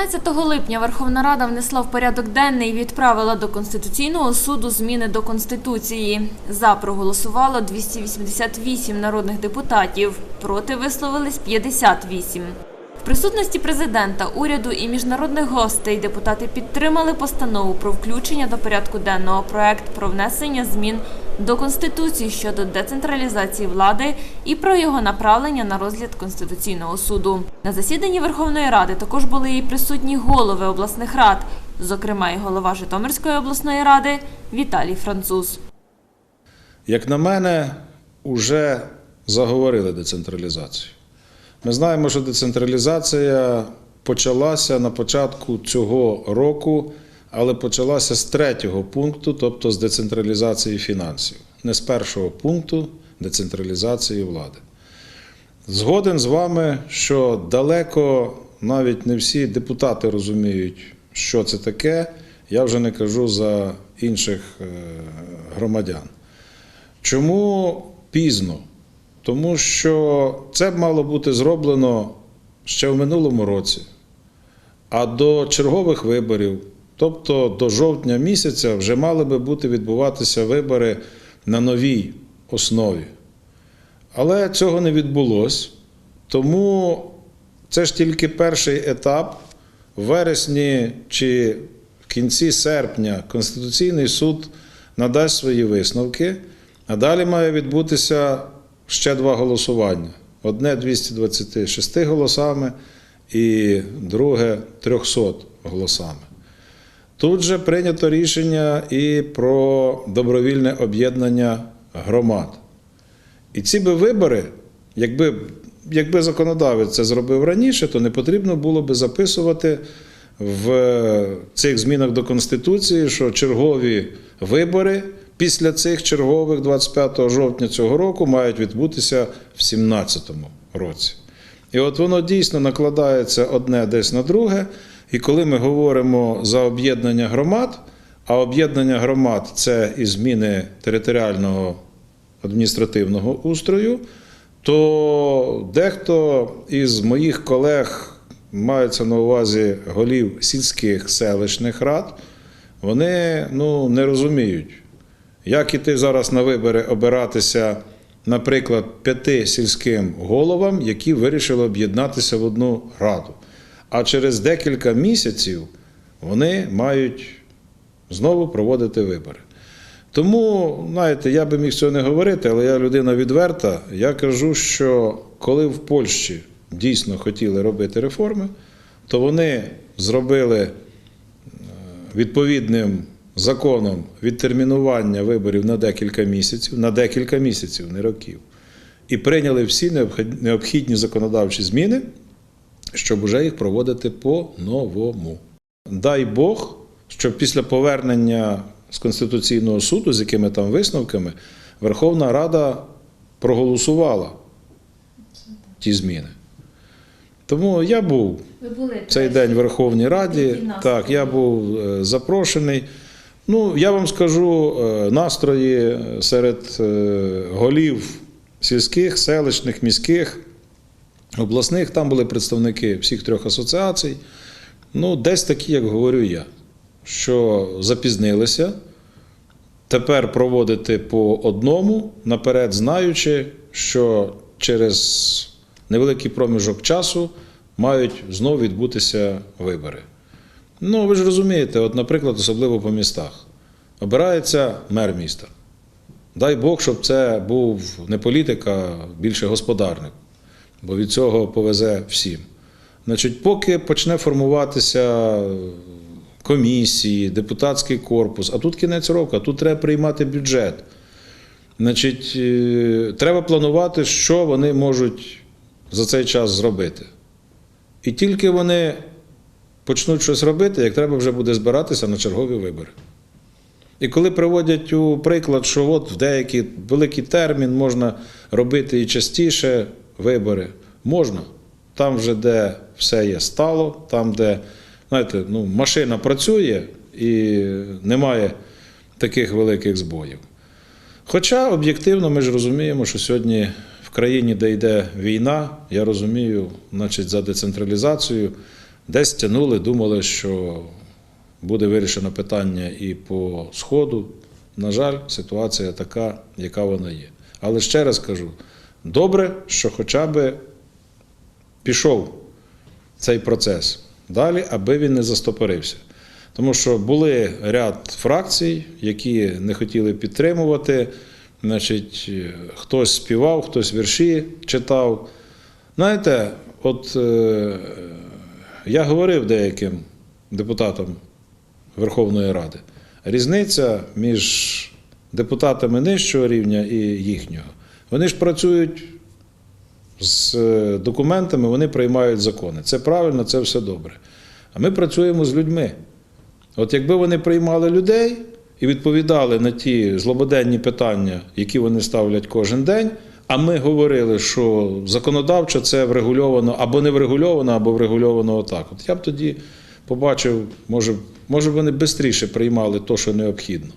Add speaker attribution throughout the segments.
Speaker 1: 16 липня Верховна Рада внесла в порядок денний і відправила до Конституційного суду зміни до Конституції. За проголосувало 288 народних депутатів, проти висловились 58. В присутності президента, уряду і міжнародних гостей депутати підтримали постанову про включення до порядку денного проект про внесення змін до Конституції щодо децентралізації влади і про його направлення на розгляд Конституційного суду. На засіданні Верховної Ради також були і присутні голови обласних рад, зокрема і голова Житомирської обласної ради Віталій Француз.
Speaker 2: Як на мене, вже заговорили децентралізацію. Ми знаємо, що децентралізація почалася на початку цього року, але почалася з третього пункту, тобто з децентралізації фінансів, не з першого пункту децентралізації влади. Згоден з вами, що далеко навіть не всі депутати розуміють, що це таке. Я вже не кажу за інших е, громадян. Чому пізно? Тому що це б мало бути зроблено ще в минулому році, а до чергових виборів, тобто до жовтня місяця, вже мали би бути відбуватися вибори на новій основі. Але цього не відбулося, тому це ж тільки перший етап. В вересні чи в кінці серпня Конституційний суд надасть свої висновки, а далі має відбутися ще два голосування: одне 226 голосами і друге 300 голосами. Тут же прийнято рішення і про добровільне об'єднання громад. І ці би вибори, якби, якби законодавець це зробив раніше, то не потрібно було би записувати в цих змінах до Конституції, що чергові вибори після цих чергових 25 жовтня цього року мають відбутися в 2017 році. І от воно дійсно накладається одне десь на друге. І коли ми говоримо за об'єднання громад, а об'єднання громад це і зміни територіального адміністративного устрою, то дехто із моїх колег мається на увазі голів сільських селищних рад, вони ну, не розуміють, як іти зараз на вибори обиратися, наприклад, п'яти сільським головам, які вирішили об'єднатися в одну раду. А через декілька місяців вони мають знову проводити вибори. Тому, знаєте, я би міг цього не говорити, але я людина відверта. Я кажу, що коли в Польщі дійсно хотіли робити реформи, то вони зробили е, відповідним законом відтермінування виборів на декілька місяців, на декілька місяців, не років, і прийняли всі необхідні законодавчі зміни, щоб уже їх проводити по-новому. Дай Бог, щоб після повернення з Конституційного суду, з якими там висновками, Верховна Рада проголосувала ті зміни. Тому я був
Speaker 1: були
Speaker 2: цей день в Верховній Раді. Так, я був е, запрошений. Ну, я вам скажу е, настрої серед е, голів сільських, селищних, міських, обласних. Там були представники всіх трьох асоціацій. Ну, десь такі, як говорю я, що запізнилися. Тепер проводити по одному, наперед знаючи, що через невеликий проміжок часу мають знову відбутися вибори. Ну, ви ж розумієте, от, наприклад, особливо по містах. Обирається мер міста. Дай Бог, щоб це був не політик, а більше господарник, бо від цього повезе всім. Значить, поки почне формуватися комісії, депутатський корпус, а тут кінець року, а тут треба приймати бюджет. Значить, е, треба планувати, що вони можуть за цей час зробити. І тільки вони почнуть щось робити, як треба вже буде збиратися на чергові вибори. І коли приводять у приклад, що от в деякий великий термін можна робити і частіше вибори, можна. Там вже, де все є стало, там, де знаєте, ну, машина працює і немає таких великих збоїв. Хоча об'єктивно ми ж розуміємо, що сьогодні в країні, де йде війна, я розумію, значить, за децентралізацію Десь тягнули, думали, що буде вирішено питання і по Сходу. На жаль, ситуація така, яка вона є. Але ще раз кажу: добре, що хоча б пішов цей процес далі, аби він не застопорився. Тому що були ряд фракцій, які не хотіли підтримувати. Значить, хтось співав, хтось вірші читав. Знаєте, от е, я говорив деяким депутатам Верховної Ради. Різниця між депутатами нижчого рівня і їхнього. Вони ж працюють з е, документами, вони приймають закони. Це правильно, це все добре. А ми працюємо з людьми. От якби вони приймали людей і відповідали на ті злободенні питання, які вони ставлять кожен день, а ми говорили, що законодавчо це врегульовано або не врегульовано, або врегульовано отак. От я б тоді побачив, може, може вони швидше приймали те, що необхідно.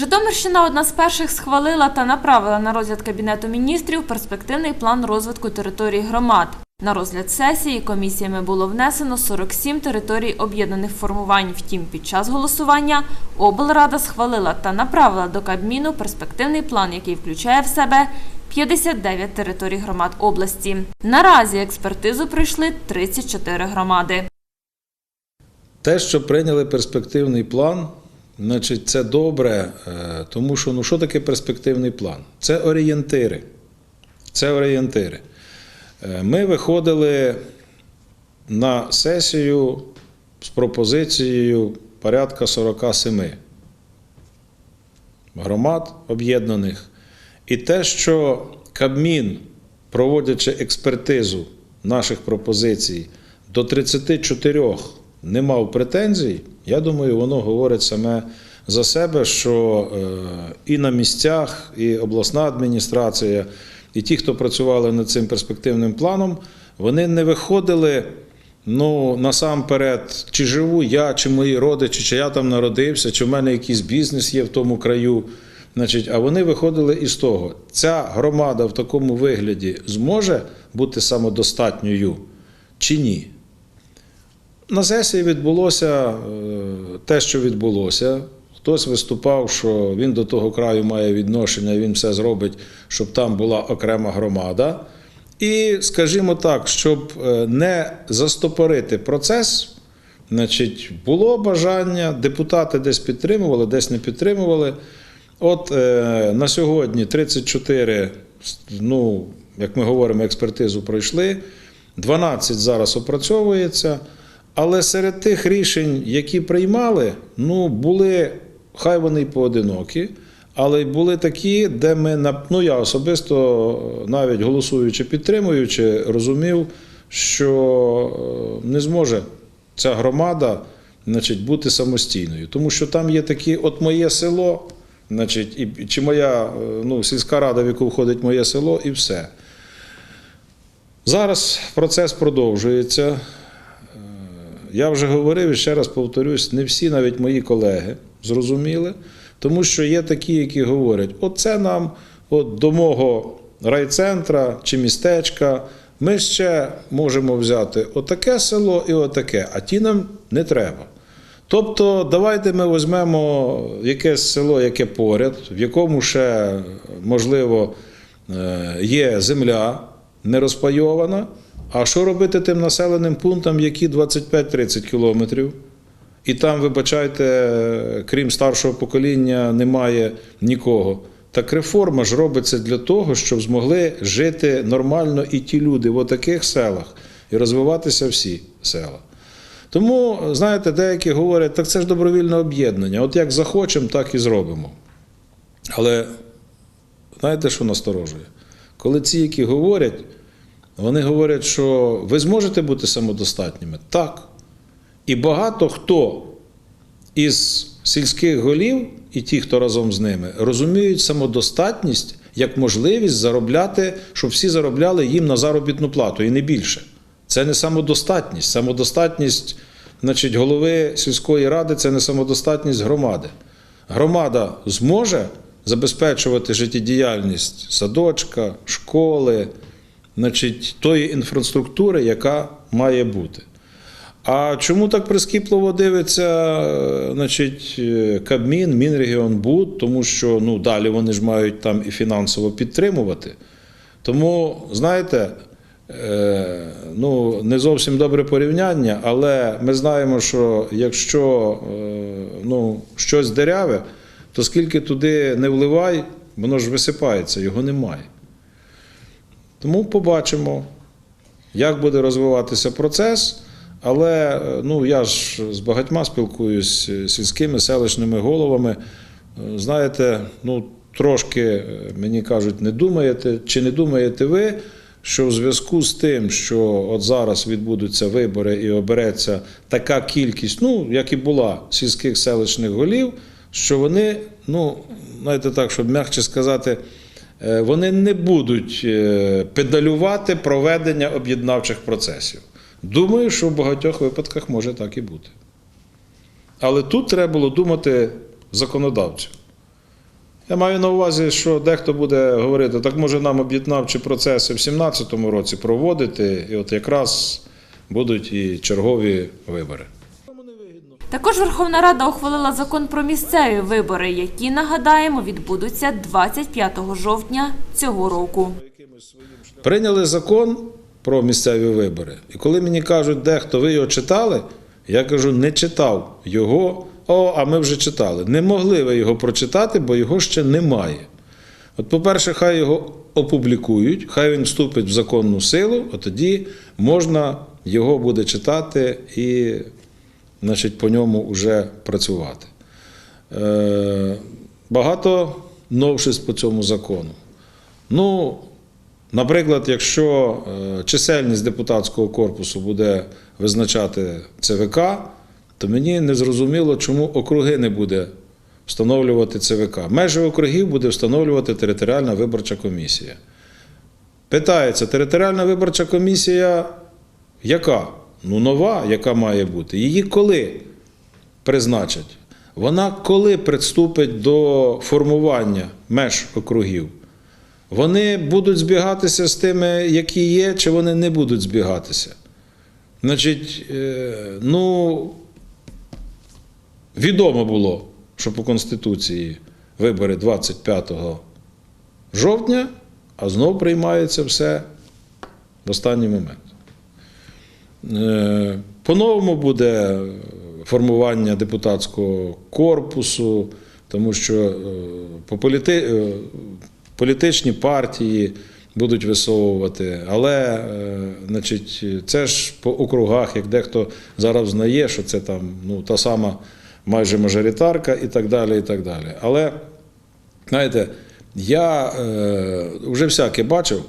Speaker 1: Житомирщина одна з перших схвалила та направила на розгляд Кабінету міністрів перспективний план розвитку територій громад. На розгляд сесії комісіями було внесено 47 територій об'єднаних формувань. Втім, під час голосування облрада схвалила та направила до Кабміну перспективний план, який включає в себе 59 територій громад області. Наразі експертизу пройшли 34 громади.
Speaker 2: Те, що прийняли перспективний план, значить, це добре, е, тому що ну, що таке перспективний план? Це орієнтири. Це орієнтири. Е, Ми виходили на сесію з пропозицією порядка 47 громад об'єднаних. І те, що Кабмін, проводячи експертизу наших пропозицій, до 34 не мав претензій, я думаю, воно говорить саме за себе, що е, і на місцях, і обласна адміністрація, і ті, хто працювали над цим перспективним планом, вони не виходили. Ну, насамперед, чи живу я, чи мої родичі, чи я там народився, чи в мене якийсь бізнес є в тому краю. Значить, а вони виходили із того, ця громада в такому вигляді зможе бути самодостатньою чи ні. На сесії відбулося е, те, що відбулося. Хтось виступав, що він до того краю має відношення, він все зробить, щоб там була окрема громада. І, скажімо так, щоб е, не застопорити процес, значить, було бажання, депутати десь підтримували, десь не підтримували. От е, на сьогодні 34, ну, як ми говоримо, експертизу пройшли, 12 зараз опрацьовується. Але серед тих рішень, які приймали, ну, були, хай вони поодинокі, але були такі, де ми, ну я особисто, навіть голосуючи, підтримуючи, розумів, що е, не зможе ця громада значить, бути самостійною. Тому що там є такі, от моє село, значить, і, чи моя е, ну, сільська рада, в яку входить моє село, і все. Зараз процес продовжується. Я вже говорив і ще раз повторюсь, не всі навіть мої колеги зрозуміли, тому що є такі, які говорять: оце нам от до мого райцентра чи містечка. Ми ще можемо взяти отаке село і отаке, а ті нам не треба. Тобто, давайте ми візьмемо якесь село, яке поряд, в якому ще, можливо, е, є земля не розпайована. А що робити тим населеним пунктам, які 25-30 кілометрів? І там, вибачайте, крім старшого покоління, немає нікого. Так реформа ж робиться для того, щоб змогли жити нормально і ті люди в таких селах і розвиватися всі села. Тому, знаєте, деякі говорять, так це ж добровільне об'єднання. От як захочемо, так і зробимо. Але знаєте, що насторожує? Коли ці, які говорять, вони говорять, що ви зможете бути самодостатніми? Так. І багато хто із сільських голів, і ті, хто разом з ними, розуміють самодостатність як можливість заробляти, щоб всі заробляли їм на заробітну плату, і не більше. Це не самодостатність. Самодостатність, значить, голови сільської ради це не самодостатність громади. Громада зможе забезпечувати життєдіяльність садочка, школи, значить, тої інфраструктури, яка має бути. А чому так прискіпливо дивиться значить, е, Кабмін, Мінрегіонбуд, тому що ну, далі вони ж мають там і фінансово підтримувати. Тому, знаєте, е, ну, не зовсім добре порівняння, але ми знаємо, що якщо е, ну, щось деряве, то скільки туди не вливай, воно ж висипається, його немає. Тому побачимо, як буде розвиватися процес. Але е, ну, я ж з багатьма спілкуюсь з сільськими селищними головами. Е, Знаєте, ну, трошки е, мені кажуть, не думаєте, чи не думаєте ви, що в зв'язку з тим, що от зараз відбудуться вибори і обереться така кількість, ну, як і була сільських селищних голів, що вони, ну, знаєте так, щоб м'якше сказати, е, вони не будуть е, педалювати проведення об'єднавчих процесів. Думаю, що в багатьох випадках може так і бути. Але тут треба було думати законодавцю. Я маю на увазі, що дехто буде говорити, так може нам об'єднавчі процеси в 2017 році проводити, і от якраз будуть і чергові вибори.
Speaker 1: Також Верховна Рада ухвалила закон про місцеві вибори, які нагадаємо відбудуться 25 жовтня цього року.
Speaker 2: Прийняли закон про місцеві вибори. І коли мені кажуть, дехто ви його читали, я кажу, не читав його. О, а ми вже читали. Не могли ви його прочитати, бо його ще немає. От, по-перше, хай його опублікують, хай він вступить в законну силу, от тоді можна його буде читати і значить, по ньому вже працювати. Е, багато новшеств по цьому закону. Ну, Наприклад, якщо е, чисельність депутатського корпусу буде визначати ЦВК, то мені не зрозуміло, чому округи не буде встановлювати ЦВК. Межі округів буде встановлювати територіальна виборча комісія. Питається, територіальна виборча комісія яка? Ну, нова, яка має бути. Її коли призначать? Вона коли приступить до формування меж округів? Вони будуть збігатися з тими, які є, чи вони не будуть збігатися. Значить, е, ну, відомо було, що по Конституції вибори 25 жовтня, а знов приймається все в останній момент. Е, По-новому буде формування депутатського корпусу, тому що е, по політи... е, політичні партії будуть висовувати, але значить, це ж по округах, як дехто зараз знає, що це там ну, та сама майже мажоритарка і так далі. і так далі. Але знаєте, я е, вже всяке бачив,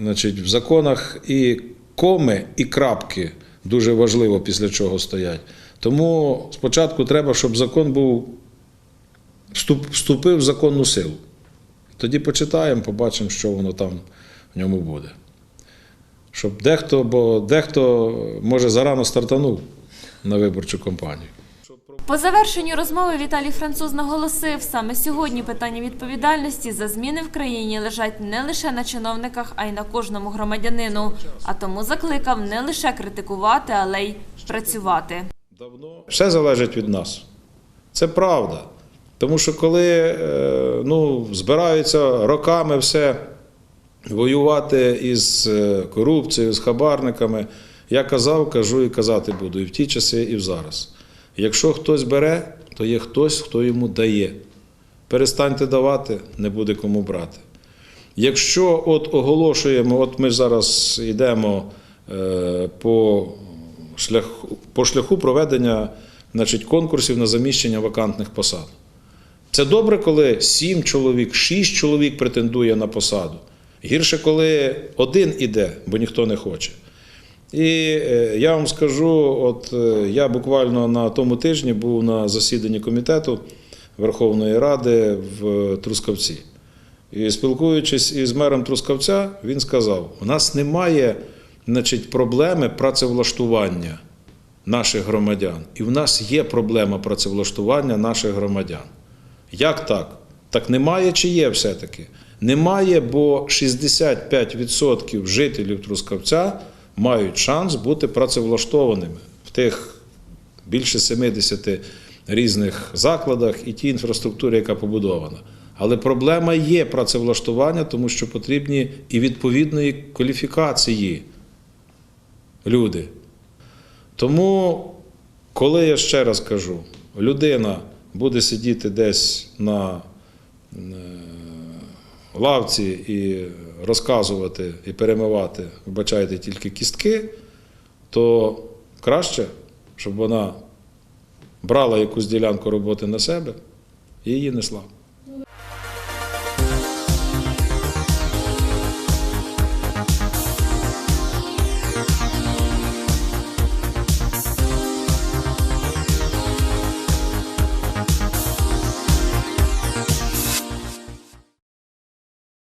Speaker 2: значить, в законах і коми, і крапки дуже важливо після чого стоять. Тому спочатку треба, щоб закон був вступив в законну силу. Тоді почитаємо, побачимо, що воно там в ньому буде. Щоб дехто, бо дехто може зарано стартанув на виборчу кампанію.
Speaker 1: По завершенню розмови Віталій Француз наголосив, саме сьогодні питання відповідальності за зміни в країні лежать не лише на чиновниках, а й на кожному громадянину. А тому закликав не лише критикувати, але й працювати.
Speaker 2: Все залежить від нас. Це правда. Тому що коли е, ну, збираються роками все воювати із е, корупцією, з хабарниками, я казав, кажу і казати буду і в ті часи, і в зараз. Якщо хтось бере, то є хтось, хто йому дає. Перестаньте давати, не буде кому брати. Якщо от оголошуємо, от ми зараз йдемо е, по шляху, по шляху проведення значить, конкурсів на заміщення вакантних посад. Це добре, коли сім чоловік, шість чоловік претендує на посаду. Гірше, коли один іде, бо ніхто не хоче. І е, я вам скажу: от е, я буквально на тому тижні був на засіданні комітету Верховної Ради в Трускавці. І спілкуючись із мером Трускавця, він сказав: у нас немає значить, проблеми працевлаштування наших громадян. І в нас є проблема працевлаштування наших громадян. Як так? Так немає чи є все-таки? Немає, бо 65% жителів Трускавця мають шанс бути працевлаштованими в тих більше 70 різних закладах і тій інфраструктурі, яка побудована. Але проблема є працевлаштування, тому що потрібні і відповідної кваліфікації люди. Тому, коли я ще раз кажу, людина буде сидіти десь на е, лавці і розказувати і перемивати, вибачайте, тільки кістки, то краще, щоб вона брала якусь ділянку роботи на себе і її несла.